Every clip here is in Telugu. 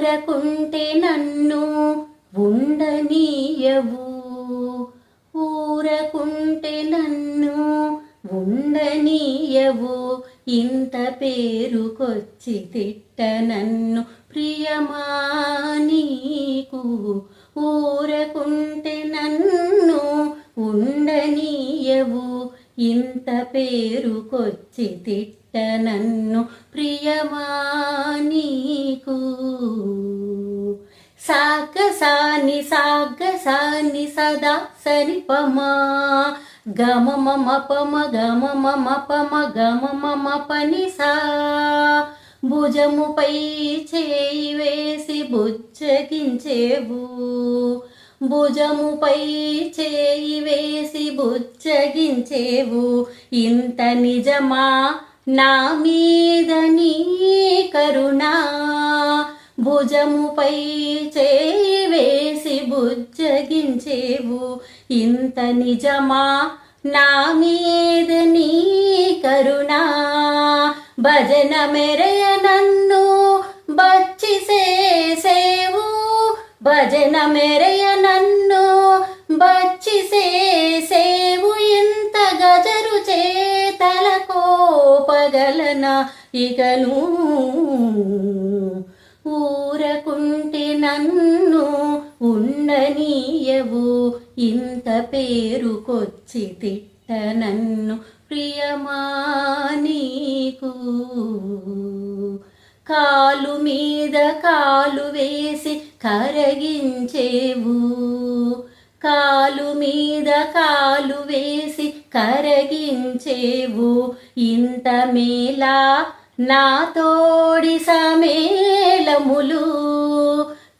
ఊరకుంటే నన్ను ఉండనీయవు. ఊరకుంటే నన్ను ఉండనీయవు. ఇంత పేరుకొచ్చి తిట్ట నన్ను ప్రియమా నీకు. ఊరకుంటే నన్ను ఉండనీయవు. ఇంత పేరుకొచ్చి తిట్ట నన్ను ప్రియమా నీకు. సాగ సాని సాగ సాని సదా సరి పమా గమ మమ పమ గమ మమ పమ గమ మమ పని సా భుజముపై చేయి వేసి బుచ్చగించేవు భుజముపై చేయి వేసి బుచ్చగించేవు ఇంత నిజమా? నా మీద నీ కరుణా. భుజముపై చేయి వేసి బుజ్జగించేవు. ఇంత నిజమా? నా మీద నీ కరుణా. భజన మెరయ నన్ను బచ్చి సేసేవు భజన మెరయ నన్ను బచ్చి సేసేవు ఇంత గజరు చేతల కోపగలన? ఇకను ఊరకుంటే నన్ను ఉండనీయవు. ఇంత పేరుకొచ్చి తిట్ట నన్ను ప్రియమా నీకు. కాలు మీద కాలు వేసి కరగించేవు. కాలు మీద కాలు వేసి కరగించేవు. ఇంత మేలా నా తోడి సమేళములు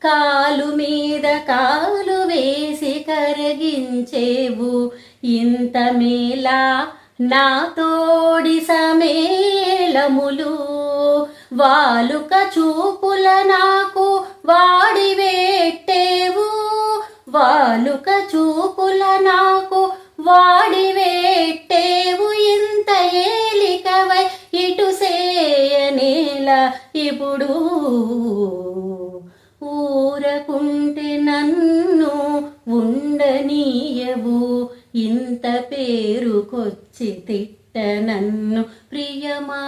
కాలు మీద కాలు వేసి కరగించేవు. ఇంత మేలా నా తోడి సమేళములు వాలుక చూపుల నాకు వాడి వేట్టేవు వాలుక చూపుల నాకు వా ఇప్పుడు ఊరకుంటే నన్ను ఉండనీయవు. ఇంత పేరుకొచ్చి తిట్ట నన్ను ప్రియమా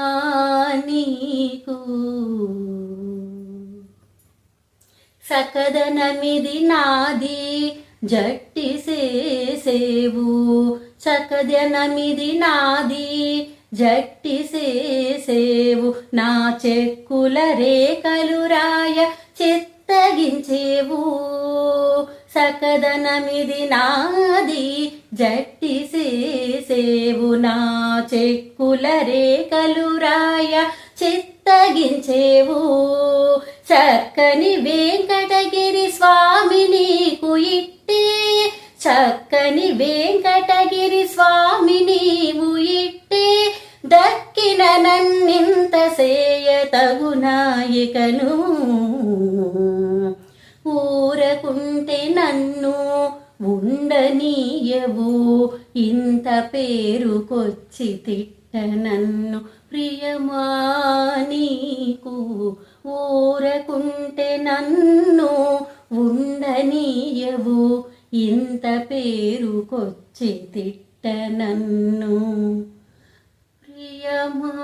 నీకు. సకదనమిది నాది జట్టి సేసేవు. చకదనమిది నాది జట్టి సేసేవు నా చెక్కుల రేఖలు రాయ చిత్తగించేవు. సకదనమిది నాది జట్టి సేసేవు నా చెక్కుల రేఖలు రాయ చిత్తగించేవు. చక్కని వెంకటగిరి స్వామి నీకు ఇట్టే. చక్కని వెంకట నన్నింత సేయ తగునాయికను ఊరకుంటే నన్ను ఉండనీయవు. ఇంత పేరుకొచ్చి తిట్ట నన్ను ప్రియమా నీకు. ఊరకుంటే నన్ను ఉండనీయవు. ఇంత పేరుకొచ్చి తిట్ట నన్ను. பிரியமா?